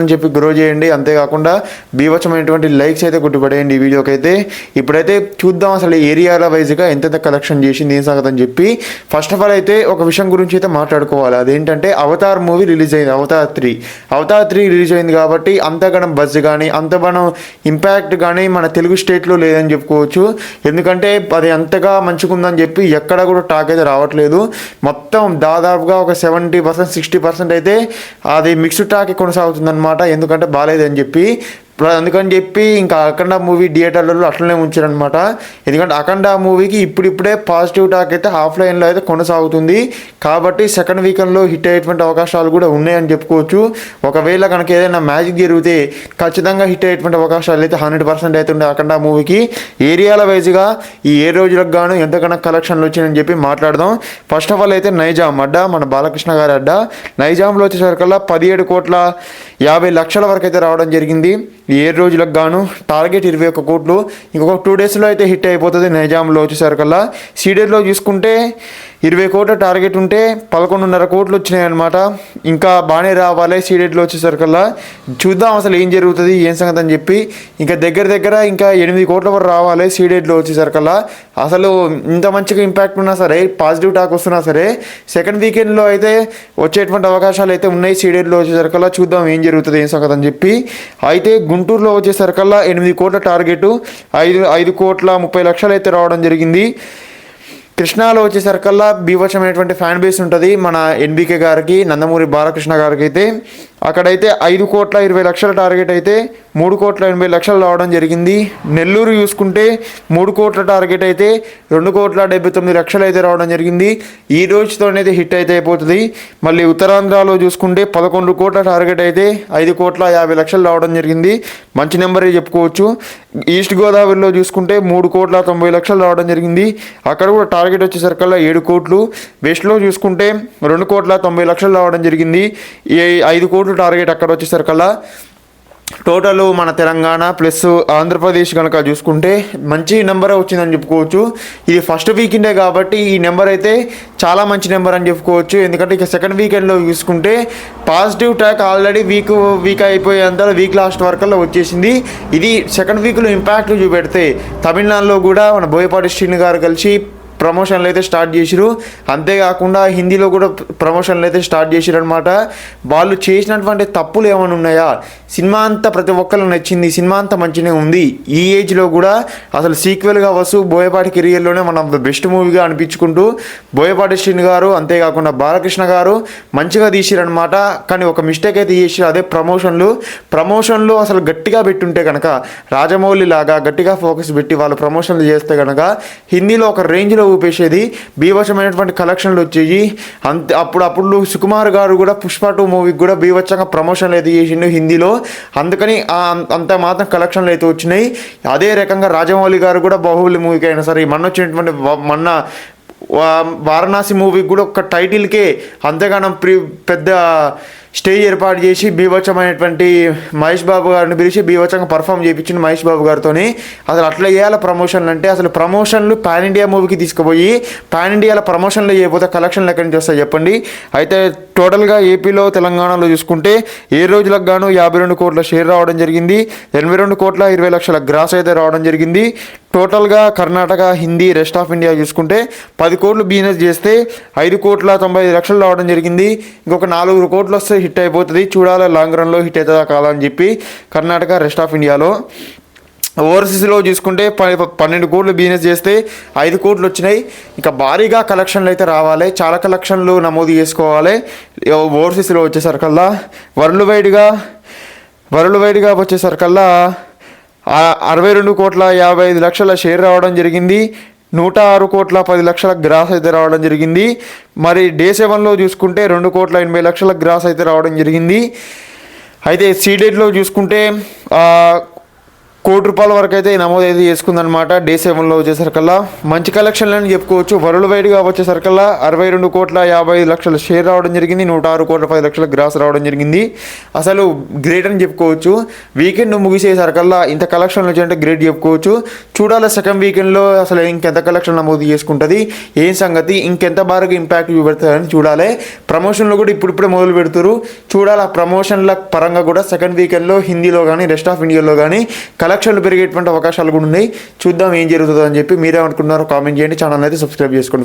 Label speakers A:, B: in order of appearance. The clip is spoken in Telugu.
A: అని చెప్పి గ్రో చేయండి. అంతేకాకుండా బీవచ్చమైనటువంటి లైక్స్ అయితే గుర్తుపడేయండి ఈ వీడియోకి అయితే ఇప్పుడైతే చూద్దాం అసలు ఏరియాల వైజ్గా ఎంతెంత కలెక్షన్ చేసింది ఏం సంగతి అని చెప్పి. ఫస్ట్ ఆఫ్ ఆల్ అయితే ఒక విషయం గురించి అయితే మాట్లాడుకోవాలి. అదేంటంటే అవతార్ మూవీ రిలీజ్ అయింది Avatar three Avatar three release అయింది కాబట్టి అంతగనం బజ్ కానీ అంత మనం ఇంపాక్ట్ కానీ మన తెలుగు స్టేట్లో లేదని చెప్పుకోవచ్చు. ఎందుకంటే అది అంతగా మంచిగుందని చెప్పి ఎక్కడ కూడా టాక్ అయితే రావట్లేదు. మొత్తం దాదాపుగా ఒక సెవెంటీ పర్సెంట్ సిక్స్టీ పర్సెంట్ అయితే అది మిక్స్డ్ టాక్ అనమాట ఎందుకంటే బాగాలేదని చెప్పి అందుకని చెప్పి ఇంకా అఖండ మూవీ థియేటర్లలో అట్లనే ఉంచారనమాట ఎందుకంటే అఖండ మూవీకి ఇప్పుడిప్పుడే పాజిటివ్ టాక్ అయితే ఆఫ్లైన్లో అయితే కొనసాగుతుంది. కాబట్టి సెకండ్ వీకెండ్లో హిట్ అయ్యేటువంటి అవకాశాలు కూడా ఉన్నాయని చెప్పుకోవచ్చు. ఒకవేళ కనుక ఏదైనా మ్యాజిక్ జరిగితే ఖచ్చితంగా హిట్ అయ్యేటువంటి అవకాశాలు అయితే హండ్రెడ్ పర్సెంట్ అయితే ఉండే అఖండ మూవీకి. ఏరియాల వైజ్గా ఈ ఏ రోజులకు గాను ఎంతకన్నా కలెక్షన్లు వచ్చినాయని చెప్పి మాట్లాడదాం. ఫస్ట్ ఆఫ్ ఆల్ అయితే నైజాం అడ్డా మన బాలకృష్ణ గారి అడ్డా. నైజాంలో వచ్చేసరికల్లా పదిహేడు కోట్ల యాభై లక్షల వరకు అయితే రావడం జరిగింది. ఏడు రోజులకు గాను టార్గెట్ ఇరవై ఒక్క కోట్లు. ఇంకొక టూ డేస్లో అయితే హిట్ అయిపోతుంది నైజాంలో వచ్చేసరికల్లా. సీడెడ్లో చూసుకుంటే ఇరవై కోట్ల టార్గెట్ ఉంటే పదకొండున్నర కోట్లు వచ్చినాయి అనమాట ఇంకా బాగానే రావాలి సీడెడ్లో వచ్చేసరికల్లా. చూద్దాం అసలు ఏం జరుగుతుంది ఏం సంగతి అని చెప్పి. ఇంకా దగ్గర దగ్గర ఇంకా ఎనిమిది కోట్ల వరకు రావాలి సీడెడ్లో వచ్చేసరికల్లా. అసలు ఇంత మంచిగా ఇంపాక్ట్ ఉన్నా సరే పాజిటివ్ టాక్ వస్తున్నా సరే సెకండ్ వీకెండ్లో అయితే వచ్చేటువంటి అవకాశాలు అయితే ఉన్నాయి సీడెడ్లో వచ్చేసరికల్లా. చూద్దాం ఏం జరుగుతుంది ఏం సంగతి అని చెప్పి. అయితే గుంటూరులో వచ్చేసరికల్లా ఎనిమిది కోట్ల టార్గెట్ ఐదు ఐదు కోట్ల ముప్పై లక్షలు అయితే రావడం జరిగింది. కృష్ణాలో వచ్చేసరికల్లా బీభత్సమైనటువంటి ఫ్యాన్ బేస్ ఉంటుంది మన ఎన్బికే గారికి నందమూరి బాలకృష్ణ గారికి అయితే అక్కడైతే ఐదు కోట్ల ఇరవై లక్షల టార్గెట్ అయితే మూడు కోట్ల ఎనభై లక్షలు రావడం జరిగింది. నెల్లూరు చూసుకుంటే మూడు కోట్ల టార్గెట్ అయితే రెండు కోట్ల డెబ్బై తొమ్మిది లక్షలు అయితే రావడం జరిగింది. ఈ రోజుతోనైతే హిట్ అయితే అయిపోతుంది. మళ్ళీ ఉత్తరాంధ్రలో చూసుకుంటే పదకొండు కోట్ల టార్గెట్ అయితే ఐదు కోట్ల యాభై లక్షలు రావడం జరిగింది. మంచి నెంబరే చెప్పుకోవచ్చు. ఈస్ట్ గోదావరిలో చూసుకుంటే మూడు కోట్ల తొంభై లక్షలు రావడం జరిగింది. అక్కడ కూడా టార్గెట్ వచ్చేసరికల్లా ఏడు కోట్లు. వెస్ట్లో చూసుకుంటే రెండు కోట్ల తొంభై లక్షలు రావడం జరిగింది. ఈ ఐదు కోట్లు టార్గెట్ అక్కడ వచ్చేసరికల్లా టోటల్ మన తెలంగాణ ప్లస్ ఆంధ్రప్రదేశ్ కనుక చూసుకుంటే మంచి నెంబర్ వచ్చిందని చెప్పుకోవచ్చు. ఇది ఫస్ట్ వీకెండే కాబట్టి ఈ నెంబర్ అయితే చాలా మంచి నెంబర్ అని చెప్పుకోవచ్చు. ఎందుకంటే ఇక సెకండ్ వీకెండ్లో చూసుకుంటే positive track already week week అయిపోయేంత వీక్ లాస్ట్ వరకల్లో వచ్చేసింది. ఇది సెకండ్ వీక్లో ఇంపాక్ట్ చూపెడితే తమిళనాడులో కూడా మన బోయపాటి శ్రీని గారు కలిసి ప్రమోషన్లు అయితే స్టార్ట్ చేసిరు అంతేకాకుండా హిందీలో కూడా ప్రమోషన్లు అయితే స్టార్ట్ చేసిరు అనమాట వాళ్ళు చేసినటువంటి తప్పులు ఏమైనా ఉన్నాయా? సినిమా అంతా ప్రతి ఒక్కరికి నచ్చింది సినిమా అంతా మంచిగానే ఉంది. ఈ ఏజ్లో కూడా అసలు సీక్వెల్గా వస్తూ బోయపాటి కెరియర్లోనే మనం బెస్ట్ మూవీగా అనిపించుకుంటూ బోయపాటి శ్రీని గారు అంతేకాకుండా బాలకృష్ణ గారు మంచిగా తీసిరనమాట కానీ ఒక మిస్టేక్ అయితే చేసిరు అదే ప్రమోషన్లు. ప్రమోషన్లు అసలు గట్టిగా పెట్టుంటే కనుక రాజమౌళి లాగా గట్టిగా ఫోకస్ పెట్టి వాళ్ళు ప్రమోషన్లు చేస్తే కనుక హిందీలో ఒక రేంజ్లో ఊపేసేది బీభత్సమైనటువంటి కలెక్షన్లు వచ్చేవి అంతే అప్పుడు అప్పుడు సుకుమార్ గారు కూడా పుష్ప టూ మూవీకి కూడా బీభత్సంగా ప్రమోషన్లు అయితే చేసిండు హిందీలో. అందుకని అంత మాత్రం కలెక్షన్లు అయితే వచ్చినాయి. అదే రకంగా రాజమౌళి గారు కూడా బాహుబలి మూవీకి అయినా సరే మొన్న వచ్చినటువంటి మొన్న వారణాసి మూవీకి కూడా ఒక టైటిల్కే అంతగానం ప్రి పెద్ద స్టేజ్ ఏర్పాటు చేసి బీభత్సమైనటువంటి మహేష్ బాబు గారిని పిలిచి బీభత్సంగా పర్ఫామ్ చేయించింది మహేష్ బాబు గారితోని. అసలు అట్లా చేయాలి ప్రమోషన్లు అంటే అసలు ప్రమోషన్లు పాన్ ఇండియా మూవీకి తీసుకుపోయి పాన్ ఇండియాలో ప్రమోషన్లు చేయకపోతే కలెక్షన్లు ఎక్కడి నుంచి వస్తాయి చెప్పండి? అయితే టోటల్గా ఏపీలో తెలంగాణలో చూసుకుంటే ఏ రోజులకు గాను యాభై రెండు కోట్ల షేర్ రావడం జరిగింది. ఎనభై రెండు కోట్ల ఇరవై లక్షల గ్రాస్ అయితే రావడం జరిగింది. టోటల్గా Karnataka Hindi rest of India చూసుకుంటే పది కోట్లు బిజినెస్ చేస్తే ఐదు కోట్ల తొంభై ఐదు లక్షలు రావడం జరిగింది. ఇంకొక నాలుగు కోట్లు వస్తే హిట్ అయిపోతుంది. చూడాలి లాంగ్ రన్లో హిట్ అవుతుందా కాదా అని చెప్పి కర్ణాటక రెస్ట్ ఆఫ్ ఇండియాలో ఓవర్సీస్లో చూసుకుంటే ప- పన్నెండు కోట్లు బిజినెస్ చేస్తే ఐదు కోట్లు వచ్చినాయి. ఇంకా భారీగా కలెక్షన్లు అయితే రావాలి. చాలా కలెక్షన్లు నమోదు చేసుకోవాలి. ఓవర్సీస్లో వచ్చేసరికల్లా వరల్డ్ వైడ్గా వరల్డ్ వైడ్గా వచ్చేసరికల్లా అరవై రెండు కోట్ల యాభై ఐదు లక్షల షేర్ రావడం జరిగింది. నూట ఆరు కోట్ల పది లక్షల గ్రాస్ అయితే రావడం జరిగింది. మరి డే సెవెన్లో చూసుకుంటే రెండు కోట్ల ఎనభై లక్షల గ్రాస్ అయితే రావడం జరిగింది. అయితే సీడెడ్లో చూసుకుంటే కోటి రూపాయల వరకు అయితే నమోదు అయితే చేసుకుందనమాట డే సెవెన్లో వచ్చేసరికల్లా మంచి కలెక్షన్లు అని చెప్పుకోవచ్చు. వరల్డ్ వైడ్గా వచ్చేసరికల్లా అరవై రెండు కోట్ల యాభై లక్షల షేర్ రావడం జరిగింది. నూట ఆరు కోట్ల పది లక్షల గ్రాస్ రావడం జరిగింది. అసలు గ్రేట్ అని చెప్పుకోవచ్చు. వీకెండ్ ముగిసేసరికల్లా ఇంత కలెక్షన్లు వచ్చాయంటే గ్రేట్ చెప్పుకోవచ్చు. చూడాలి సెకండ్ వీకెండ్లో అసలు ఇంకెంత కలెక్షన్ నమోదు చేసుకుంటుంది ఏం సంగతి ఇంకెంత బాగా ఇంపాక్ట్ చూపెడతారని చూడాలి. ప్రమోషన్లు కూడా ఇప్పుడిప్పుడే మొదలు పెడుతురు చూడాలి ఆ ప్రమోషన్ల పరంగా కూడా సెకండ్ వీకెండ్లో హిందీలో కానీ రెస్ట్ ఆఫ్ ఇండియాలో కానీ కలెక్షన్లు పెరిగేటువంటి అవకాశాలు కూడా ఉన్నాయి. చూద్దాం ఏం జరుగుతుందో అని చెప్పి మీరేమనుకున్నారో కామెంట్ చేయండి. ఛానల్ అయితే సబ్స్క్రైబ్ చేసుకోండి.